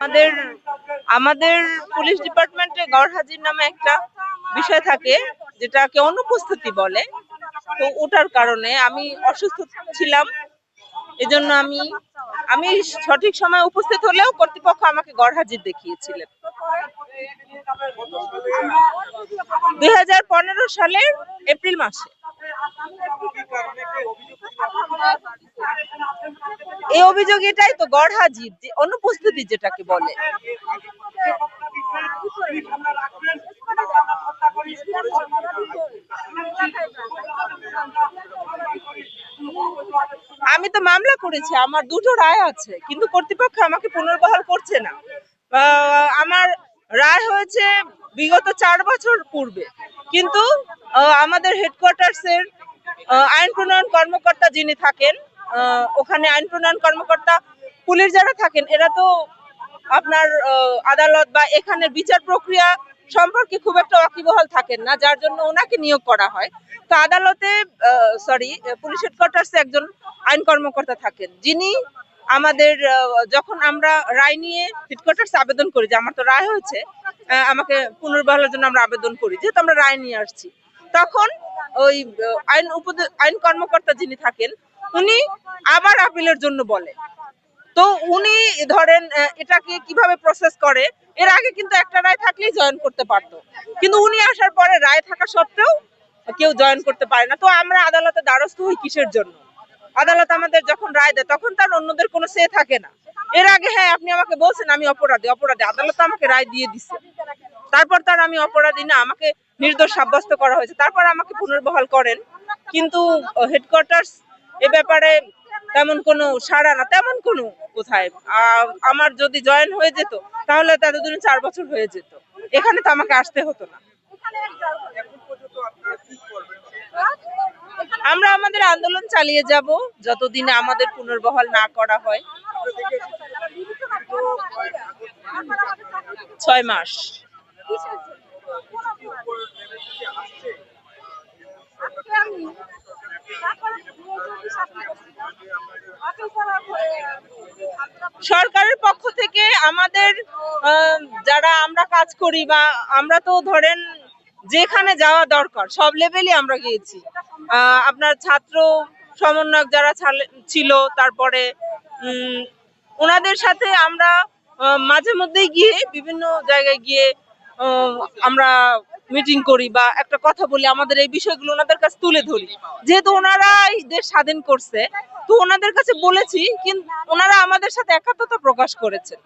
আমাদের আমাদের পুলিশ ডিপার্টমেন্টে গড় হাজির নামে একটা বিষয় থাকে, যেটাকে অনুপস্থিতি বলে। তো ওটার কারণে আমি অসুস্থ ছিলাম। এজন্য আমি আমি সঠিক সময় উপস্থিত হলেও কর্তৃপক্ষ আমাকে গড় হাজির দেখিয়েছিলেন। দুই হাজার পনেরো সালের এপ্রিল মাসে। এই অভিযোগ এটাই তো গড় হাজির যে অনুপস্থিতি যেটাকে বলে। আমি তো মামলা করেছি আমার দুটো রায় আছে কিন্তু কর্তৃপক্ষ আমাকে পুনর্বহাল করছে না। আমার রায় হয়েছে বিগত চার বছর পূর্বে কিন্তু আমাদের হেডকোয়ার্টার্স এর আহ, আইন প্রণয়ন কর্মকর্তা যিনি থাকেন ওখানে আইন প্রণয়ন কর্মকর্তা পুলিশ যারা থাকেন, এরা তো আপনার আদালত বা এখানে বিচার প্রক্রিয়া সম্পর্কে খুব একটা ওয়াকিবহাল থাকেন না, যার জন্য ওনাকে নিয়োগ করা হয়। তো আদালতে সরি পুলিশ হেডকোয়ার্টার্সে একজন আইন কর্মকর্তা থাকেন। যিনি আমাদের যখন আমরা রায় নিয়ে হেডকোয়ার্টার্সে আবেদন করি, যে আমার তো রায় হয়েছে আমাকে পুনর্বহালের জন্য আমরা আবেদন করি, যেহেতু আমরা রায় নিয়ে আসছি, তখন ওই আইন উপদে, আইন কর্মকর্তা যিনি থাকেন, উনি আবার আপিলের জন্য বলে। তো উনি ধরেন এটাকে কীভাবে প্রসেস করে, এর আগে কিন্তু একটা রায় থাকলেই জয়েন করতে পারতো। কিন্তু উনি আসার পরে রায় থাকা সত্ত্বেও কেউ জয়েন করতে পারে না। তো আমরা আদালতে দ্বারস্থ হই কিসের জন্য? আদালত আমাদের যখন রায় দেয়, তখন তার অন্যদের কোনো সে থাকে না। এর আগে হ্যাঁ আপনি আমাকে বলছেন আমি অপরাধী অপরাধী। আদালত আমাকে রায় দিয়ে দিচ্ছে তারপর তার আমি অপরাধী না, আমাকে নির্দোষ সাব্যস্ত করা হয়েছে। তারপর আমাকে পুনর্বহাল করেন। কিন্তু হেডকোয়ার্টার্স এ ব্যাপারে তেমন কোনো সাড়া না, তেমন কোনো কোথায়। আমার যদি জয়েন হয়ে যেত, তাহলে তো এতদিনে চার বছর হয়ে যেত। এখানে তো আমাকে আসতে হতো না। আমরা আমাদের আন্দোলন চালিয়ে যাব, যতদিনে আমাদের পুনর্বহাল না করা হয়। ছয় মাস। সরকারের পক্ষ থেকে আমাদের যারা আমরা কাজ করি বা আমরা তো ধরেন যেখানে যাওয়া দরকার, সব লেভেলই আমরা গিয়েছি। আপনার ছাত্র সমন্বয়ক যারা ছালে- তারপরে ওনাদের সাথে আমরা মাঝে মধ্যেই গিয়ে বিভিন্ন জায়গায় গিয়ে আমরা মিটিং করি বা একটা কথা বলি, আমাদের এই বিষয়গুলো ওনাদের কাছে তুলে ধরি। যেহেতু ওনারাই দেশ স্বাধীন করছে, তো ওনাদের কাছে বলেছি, কিন্তু ওনারা আমাদের সাথে একাত্মতা প্রকাশ করেছেন।